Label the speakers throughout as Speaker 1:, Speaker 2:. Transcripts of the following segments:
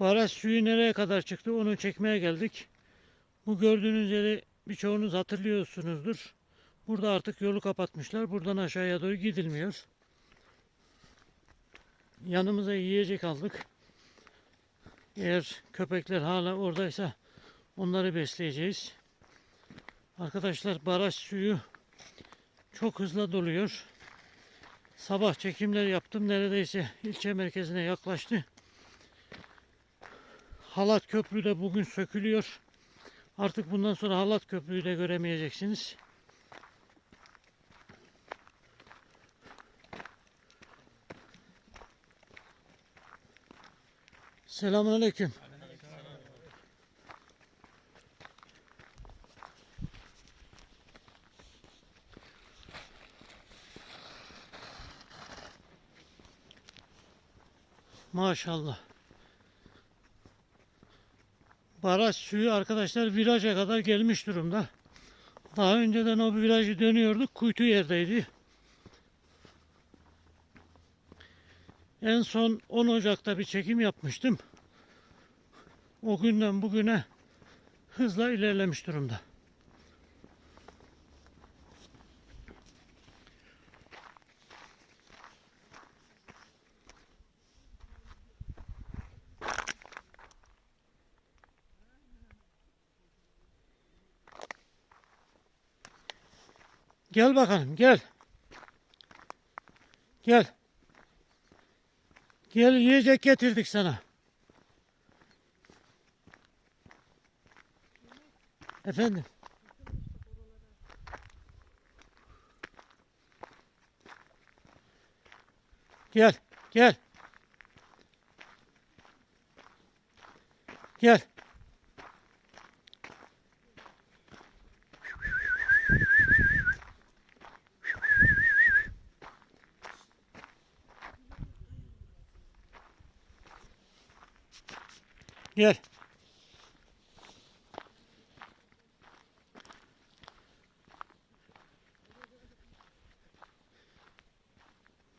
Speaker 1: Baraj suyu nereye kadar çıktı onu çekmeye geldik. Bu gördüğünüz yeri birçoğunuz hatırlıyorsunuzdur. Burada artık yolu kapatmışlar. Buradan aşağıya doğru gidilmiyor. Yanımıza yiyecek aldık. Eğer köpekler hala oradaysa onları besleyeceğiz. Arkadaşlar baraj suyu çok hızlı doluyor. Sabah çekimler yaptım. Neredeyse ilçe merkezine yaklaştı. Halat Köprü de bugün sökülüyor. Artık bundan sonra Halat Köprü'yü de göremeyeceksiniz. Selamünaleyküm. Maşallah. Baraj suyu arkadaşlar viraja kadar gelmiş durumda. Daha önceden o virajı dönüyorduk. Kuytu yerdeydi. En son 10 Ocak'ta bir çekim yapmıştım. O günden bugüne hızla ilerlemiş durumda. Gel bakalım gel. Gel. Gel yiyecek getirdik sana. Efendim. Gel, gel. Gel. Gel.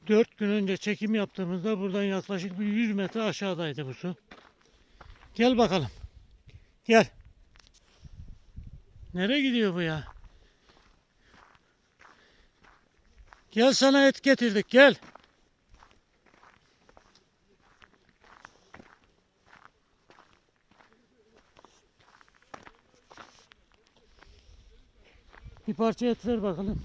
Speaker 1: Dört gün önce çekim yaptığımızda buradan yaklaşık bir 100 metre aşağıdaydı bu su. Gel bakalım. Gel. Nereye gidiyor bu ya? Gel sana et getirdik gel. Parça et ver bakalım.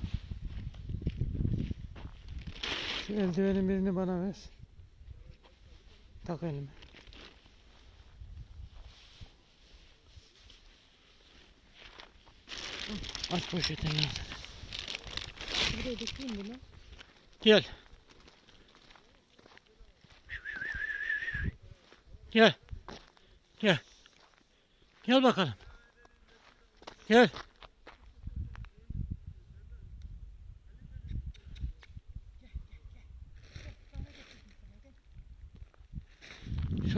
Speaker 1: Şu eldivenin birini bana ver. Tak elime. Aç poşetini.
Speaker 2: Buraya dökeyim bunu.
Speaker 1: Gel. Gel. Gel. Gel bakalım. Gel.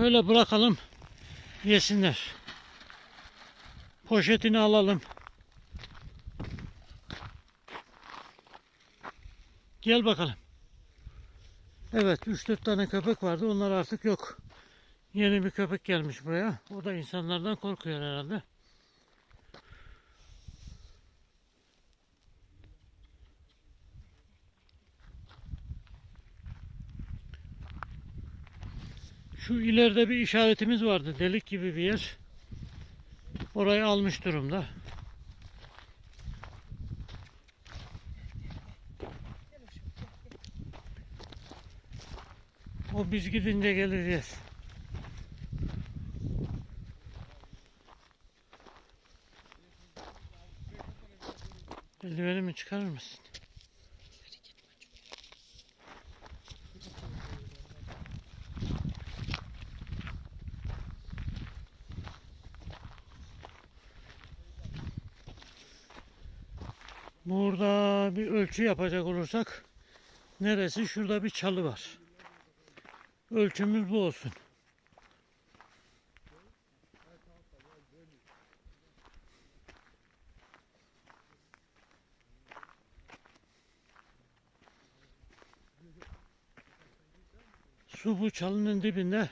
Speaker 1: Şöyle bırakalım. Yesinler. Poşetini alalım. Gel bakalım. Evet 3-4 tane köpek vardı. Onlar artık yok. Yeni bir köpek gelmiş buraya. O da insanlardan korkuyor herhalde. Şu ileride bir işaretimiz vardı. Delik gibi bir yer. Orayı almış durumda. O biz gidince yer. Eldivenimi çıkarır mısın? Burada bir ölçü yapacak olursak neresi? Şurada bir çalı var. Ölçümüz bu olsun. Su bu çalının dibinde.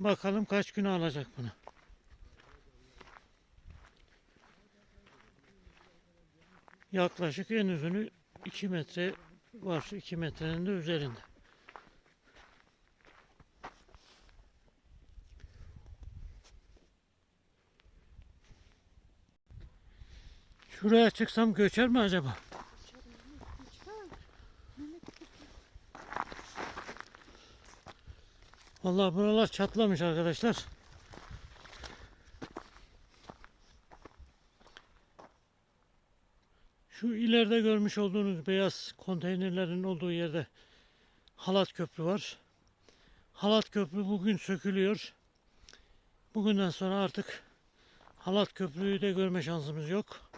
Speaker 1: Bakalım kaç gün alacak bunu. Yaklaşık en uzunu 2 metre var. 2 metrenin de üzerinde. Şuraya çıksam göçer mi acaba? Vallahi buralar çatlamış arkadaşlar. Şu ileride görmüş olduğunuz beyaz konteynerlerin olduğu yerde halat köprü var. Halat köprü bugün sökülüyor. Bugünden sonra artık halat köprüyü de görme şansımız yok.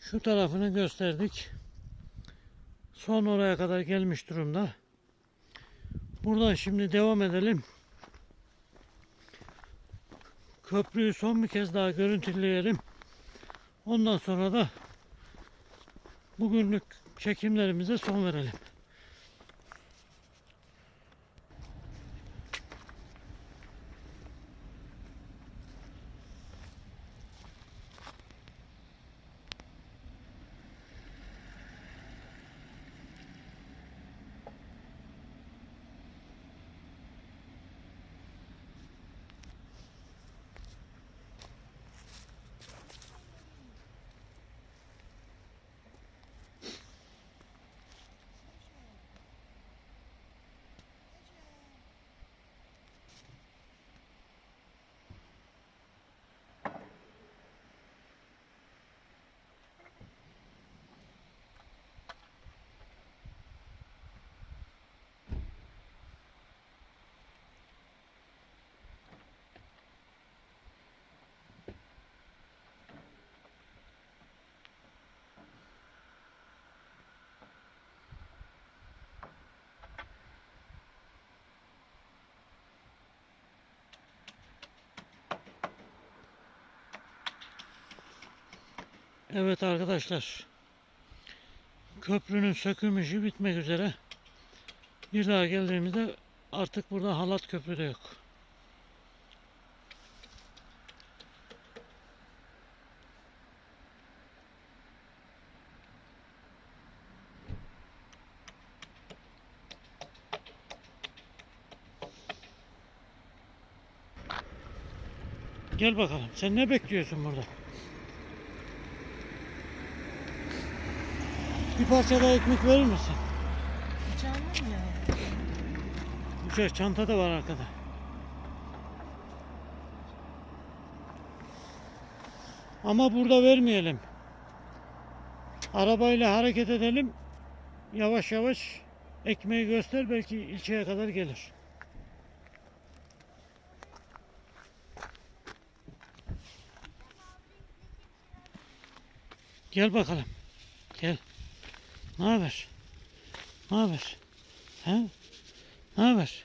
Speaker 1: Şu tarafını gösterdik. Son oraya kadar gelmiş durumda. Buradan şimdi devam edelim. Köprüyü son bir kez daha görüntüleyelim. Ondan sonra da bugünlük çekimlerimize son verelim. Evet arkadaşlar. Köprünün söküm işi bitmek üzere. Bir daha geldiğimizde artık burada halat köprü de yok. Gel bakalım. Sen ne bekliyorsun burada? Bir parça daha ekmek verir misin?
Speaker 2: Mı ya?
Speaker 1: Bıçak çanta da var arkada. Ama burada vermeyelim. Arabayla hareket edelim. Yavaş yavaş ekmeği göster belki ilçeye kadar gelir. Gel bakalım. Gel. Ne haber? Ne haber? He? Ne haber?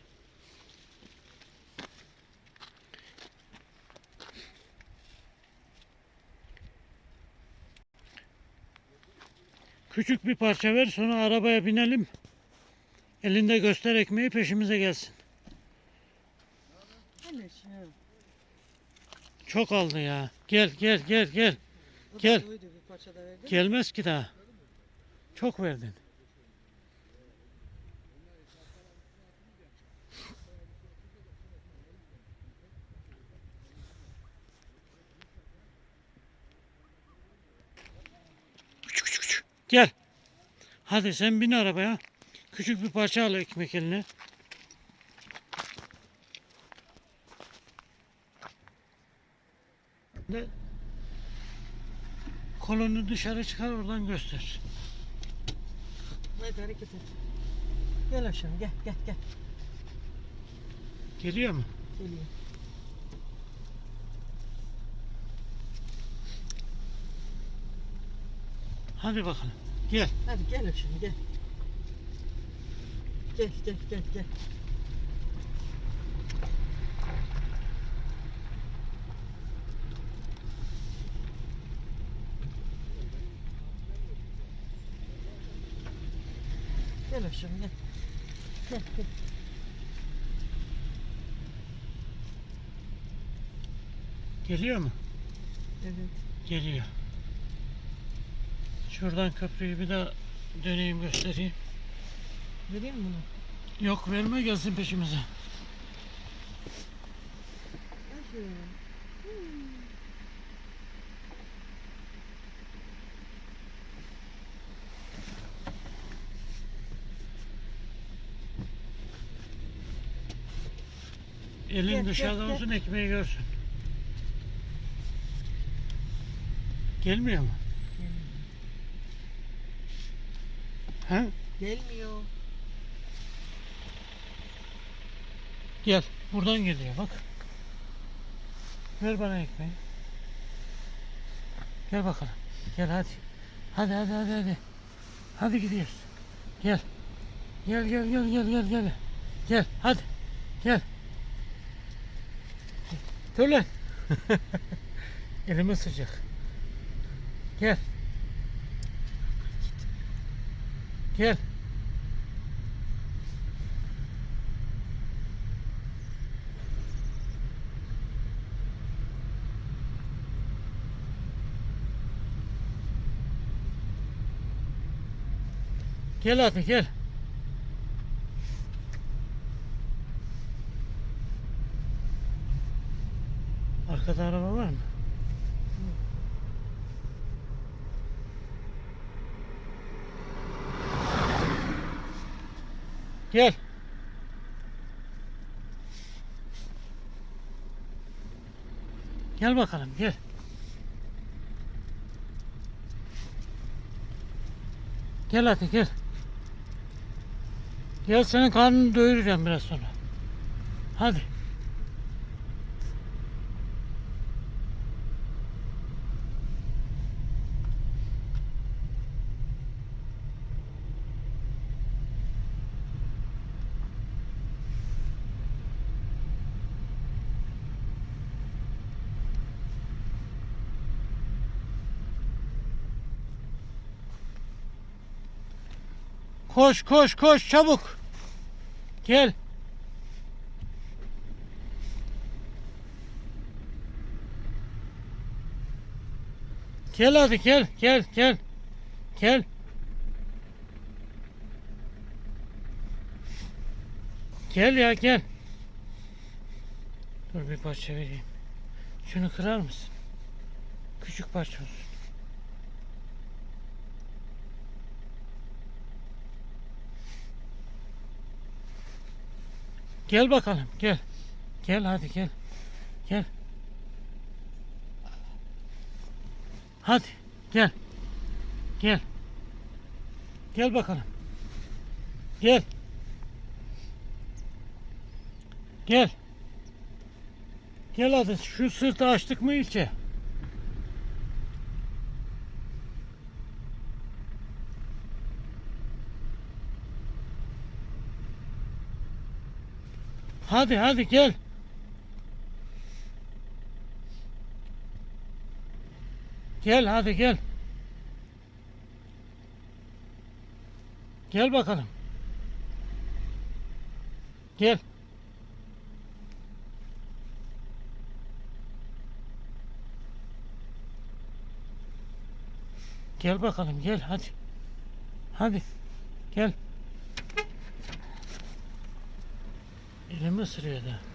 Speaker 1: Küçük bir parça ver sonra arabaya binelim. Elinde göster ekmeği peşimize gelsin. Çok aldı ya. Gel gel gel gel. Gel. Gelmez ki daha. Çok verdin. Küçük küçük. Gel. Hadi sen bin arabaya. Küçük bir parça al ekmek eline. Kolunu dışarı çıkar oradan göster.
Speaker 2: Hadi hareket et. Gel aşağı gel gel gel.
Speaker 1: Geliyor mu?
Speaker 2: Geliyor.
Speaker 1: Hadi bakalım. Gel.
Speaker 2: Hadi gel aşağı gel. Gel gel gel gel. yavşım gel. Gel gel.
Speaker 1: Geliyor mu?
Speaker 2: Evet.
Speaker 1: Geliyor. Şuradan köprüyü bir daha döneyim göstereyim.
Speaker 2: Vereyim mi bunu?
Speaker 1: Yok verme gelsin peşimize.
Speaker 2: Nasıl?
Speaker 1: Elin
Speaker 2: Gel,
Speaker 1: dışarıda
Speaker 2: gel, gel.
Speaker 1: olsun ekmeği görsün. Gelmiyor mu? He?
Speaker 2: Gelmiyor.
Speaker 1: Gel. Buradan geliyor bak. Ver bana ekmeği. Gel bakalım. Gel hadi. Hadi hadi hadi hadi. Hadi gidiyoruz. Gel. Gel gel gel gel gel gel. Gel hadi. Gel. Dur lan. Elime sıcak. Gel. Gel. Gel hadi gel. Arkada araba var mı? Gel. Gel bakalım gel. Gel hadi gel. Gel senin karnını doyuracağım biraz sonra. Hadi. Koş koş koş çabuk. Gel. Gel hadi gel gel gel. Gel. Gel ya gel. Dur bir parça vereyim. Şunu kırar mısın? Küçük parça olsun. Gel bakalım gel. Gel hadi gel. Gel. Hadi gel. Gel. Gel bakalım. Gel. Gel. Gel hadi şu sırtı açtık mı ilçe? Hadi hadi gel. Gel hadi gel. Gel bakalım. Gel. Gel bakalım gel hadi. Hadi. Gel. Elimi ısırıyor da.